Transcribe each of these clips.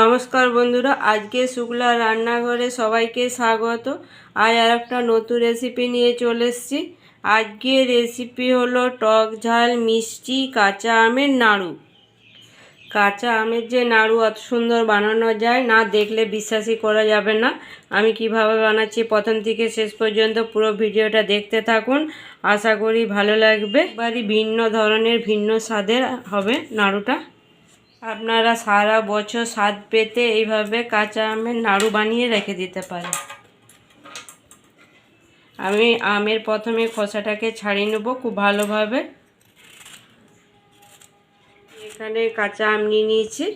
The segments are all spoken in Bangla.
নমস্কার বন্ধুরা, আজকে শুক্লা রান্নাঘরে সবাইকে স্বাগত। আজ আর একটা নতুন রেসিপি নিয়ে চলে এসেছি। আজকে রেসিপি হলো টক ঝাল, মিষ্টি, কাঁচা আমের নাড়ু। কাঁচা আমের যে নাড়ু অত সুন্দর বানানো যায়, না দেখলে বিশ্বাসই করা যাবে না। আমি কীভাবে বানাচ্ছি প্রথম থেকে শেষ পর্যন্ত পুরো ভিডিওটা দেখতে থাকুন। আশা করি ভালো লাগবে। এবারই ভিন্ন ধরনের, ভিন্ন স্বাদের হবে নাড়ুটা। আপনারা সারা বছর স্বাদ পেতে এইভাবে কাঁচা আমের নাড়ু বানিয়ে রেখে দিতে পারেন। আমি আমের প্রথমে খোসাটাকে ছাড়িয়ে নেব খুব ভালোভাবে। এখানে কাঁচা আম নিয়ে নিয়েছি।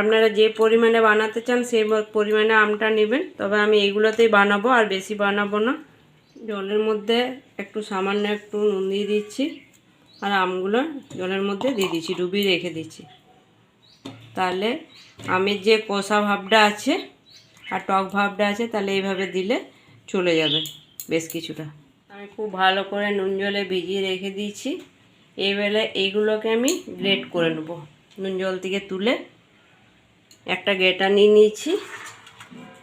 আপনারা যে পরিমাণে বানাতে চান সেই পরিমাণে আমটা নেবেন। তবে আমি এইগুলোতেই বানাবো আর বেশি বানাবো না। জলের মধ্যে একটু সামান্য একটু নুন দিয়ে দিচ্ছি। আর আমগুলো জলের মধ্যে দিয়ে দিচ্ছি, ডুবিয়ে রেখে দিচ্ছি। তাহলে আমের যে কষা ভাবটা আছে আর টক ভাবটা আছে, তাহলে এইভাবে দিলে চলে যাবে বেশ কিছুটা। আমি খুব ভালো করে নুন জলে ভিজিয়ে রেখে দিয়েছি। এইবেলে এইগুলোকে আমি গ্রেট করে নেব। নুন জল থেকে তুলে একটা গেটা নিয়ে নিয়েছি।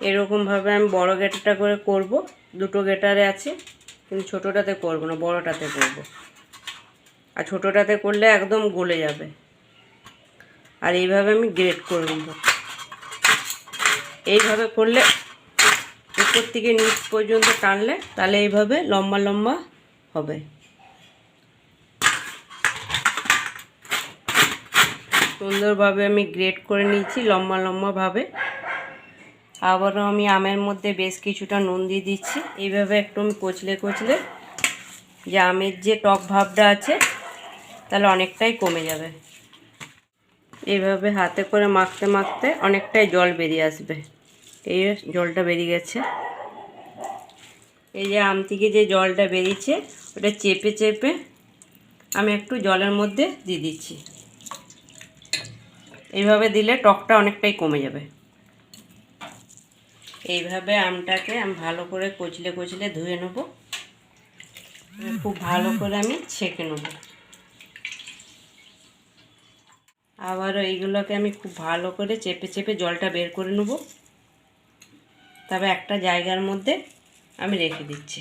এরকমভাবে আমি বড় গেটাটা করে করব। দুটো গেটারে আছে, কিন্তু ছোটোটাতে করব না, বড়টাতে করব। আর ছোটোটাতে করলে একদম গলে যাবে। আর এইভাবে আমি গ্রেট করে নেব। এইভাবে করলে উপর থেকে নিচ পর্যন্ত টানলে তাহলে এইভাবে লম্বা লম্বা হবে। সুন্দরভাবে আমি গ্রেট করে নিয়েছি লম্বা লম্বাভাবে আবারও আমি আমের মধ্যে বেশ কিছুটা নুন দিয়ে দিচ্ছি। এইভাবে একটু আমি কচলে কচলে যে আমের যে টক ভাবটা আছে, তাহলে অনেকটাই কমে যাবে। এইভাবে হাতে করে মাখতে মাখতে অনেকটাই জল বেরিয়ে আসবে। এই জলটা বেরিয়ে গেছে। এই যে আম থেকে যে জলটা বেরিয়েছে, ওটা চেপে চেপে আমি একটু জলের মধ্যে দিয়ে দিচ্ছি। এইভাবে দিলে টকটা অনেকটাই কমে যাবে। এইভাবে আমটাকে আমি ভালো করে কচলে কচলে ধুয়ে নেব। খুব ভালো করে আমি ছেঁকে নেব। আবারও এইগুলোকে আমি খুব ভালো করে চেপে চেপে জলটা বের করে নেব। তবে একটা জায়গার মধ্যে আমি রেখে দিচ্ছি।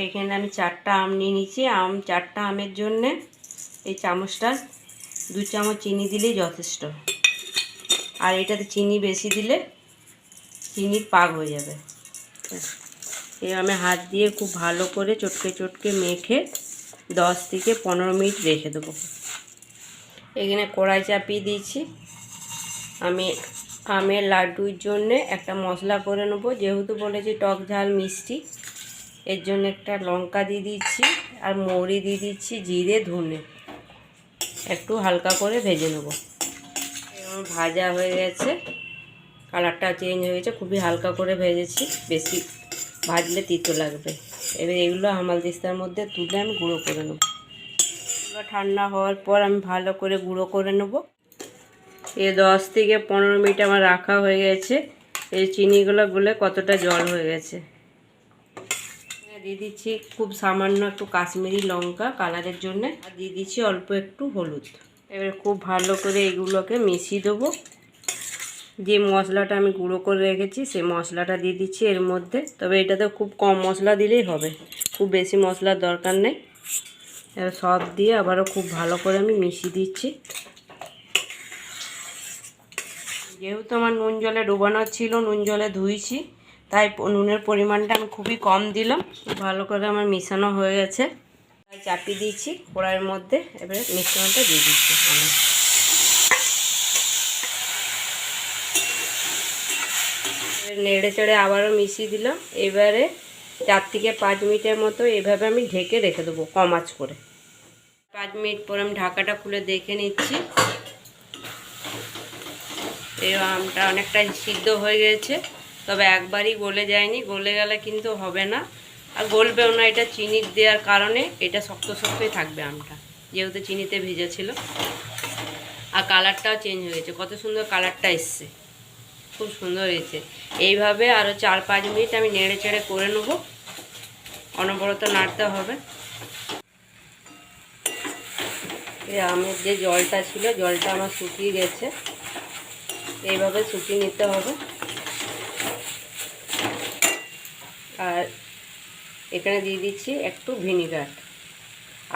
এইখানে আমি চারটা আম নিয়ে নিচ্ছি আম, চারটা আমের জন্যে এই চামচটা দু চামচ চিনি দিলেই যথেষ্ট। আর এটাতে চিনি বেশি দিলে চিনি পাক হয়ে যাবে। এই আমি হাত দিয়ে খুব ভালো করে চটকে চটকে মেখে দশ থেকে পনেরো মিনিট রেখে দেবো। এখানে কড়াই চাপিয়ে দিয়েছি। আমি আমের লাড্ডুর জন্যে একটা মশলা করে নেব। যেহেতু বলেছি টক ঝাল মিষ্টি, এর জন্য একটা লঙ্কা দিয়ে দিচ্ছি আর মৌরি দিয়ে দিচ্ছি জিরে, ধনে। একটু হালকা করে ভেজে নেব। ভাজা হয়ে গেছে। কালারটা চেঞ্জ হয়ে গেছে। খুবই হালকা করে ভেজেছি। বেশি ভাজলে তিতো লাগবে। এবার এগুলো হামাল দিস্তার মধ্যে তুলে আমি গুঁড়ো করে নেব। এগুলো ঠান্ডা হওয়ার পর আমি ভালো করে গুঁড়ো করে নেব। এ দশ থেকে পনেরো মিনিট আমার রাখা হয়ে গেছে। এই চিনিগুলো গুলে কতটা জল হয়ে গেছে। দিয়ে দিচ্ছি খুব সামান্য একটু কাশ্মীরি লঙ্কা কালারের জন্য। আর দিয়ে দিচ্ছি অল্প একটু হলুদ। এবার খুব ভালো করে এগুলোকে মিশিয়ে দেবো। যে মশলাটা আমি গুঁড়ো করে রেখেছি, সেই মশলাটা দিয়ে দিচ্ছি এর মধ্যে। তবে এটাতে খুব কম মশলা দিলেই হবে। খুব বেশি মশলার দরকার নেই। সব দিয়ে আবারও খুব ভালো করে আমি মিশিয়ে দিচ্ছি। যেহেতু আমার নুন জলে ডোবানো ছিল, নুন জলে ধুইছি, তাই নুনের পরিমাণটা আমি খুবই কম দিলাম। ভালো করে আমার মিশানো হয়ে গেছে। চাপিয়ে দিচ্ছি কড়াইয়ের মধ্যে। এবারে মিশ্রণটা দিয়ে দিচ্ছি আমি। নেড়ে চেড়ে আবারও মিশিয়ে দিলাম। এবারে চার থেকে পাঁচ মিনিটের মতো এভাবে আমি ঢেকে রেখে দেবো কম আঁচ করে। পাঁচ মিনিট পর আমি ঢাকাটা খুলে দেখে নিচ্ছি। এই আমটা অনেকটাই সিদ্ধ হয়ে গেছে, তবে একবারই গলে যায়নি। গলে গেলে কিন্তু হবে না। আর গলবেও না, এটা চিনি দেওয়ার কারণে এটা শক্ত শক্তই থাকবে আমটা, যেহেতু চিনিতে ভেজা ছিল আর কালারটাও চেঞ্জ হয়ে গেছে। কত সুন্দর কালারটা এসছে। খুব সুন্দর হয়েছে। এইভাবে আরও চার পাঁচ মিনিট আমি নেড়ে চেড়ে করে নেব। অনবরত নাড়তে হবে। আমের যে জলটা ছিল, জলটা আমার শুকিয়ে গেছে। এইভাবে শুকিয়ে নিতে হবে। আর এখানে দিয়ে দিচ্ছি একটু ভিনিগার।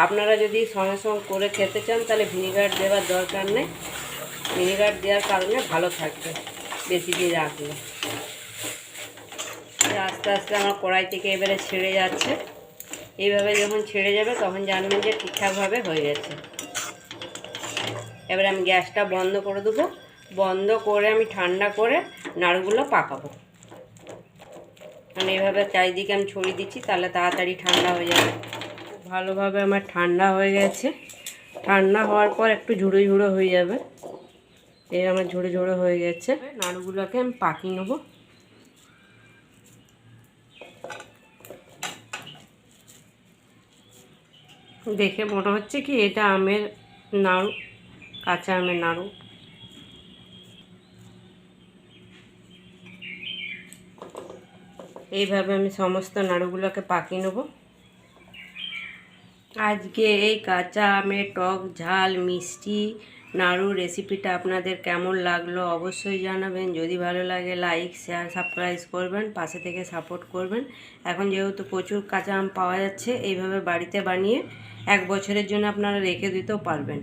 আপনারা যদি সঙ্গে সঙ্গে করে খেতে চান, তাহলে ভিনিগার দেওয়ার দরকার নেই। ভিনিগার দেওয়ার কারণে ভালো থাকবে। বেশি দিয়ে এই আস্তে আস্তে আমার কড়াই থেকে এবারে ছেড়ে যাচ্ছে। এইভাবে যখন ছেড়ে যাবে তখন জানবেন যে ঠিকঠাকভাবে হয়ে গেছে। এবারে আমি গ্যাসটা বন্ধ করে দেবো। বন্ধ করে আমি ঠান্ডা করে নাড়ুগুলো পাকাবো। মানে এইভাবে চারিদিকে আমি ছড়িয়ে দিচ্ছি, তাহলে তাড়াতাড়ি ঠান্ডা হয়ে যাবে। ভালোভাবে আমার ঠান্ডা হয়ে গেছে। ঠান্ডা হওয়ার পর একটু ঝুড়ো ঝুড়ো হয়ে যাবে। এই আমার ঝুড়ো ঝুড়ো হয়ে গেছে। নাড়ুগুলোকে আমি পাকিয়ে নেব। দেখে মনে হচ্ছে কি এটা আমের নাড়ু, কাঁচা আমের নাড়ু। এইভাবে আমি সমস্ত নাড়ুগুলোকে পাকিয়ে নেব। আজকে এই কাঁচা আমের টক ঝাল মিষ্টি নাড়ু রেসিপিটা আপনাদের কেমন লাগল অবশ্যই জানাবেন। যদি ভালো লাগে লাইক শেয়ার সাবস্ক্রাইব করবেন, পাশে থেকে সাপোর্ট করবেন। এখন যেহেতু প্রচুর কাঁচা আম পাওয়া যাচ্ছে, এইভাবে বাড়িতে বানিয়ে এক বছরের জন্য আপনারা রেখে দিতেও পারবেন।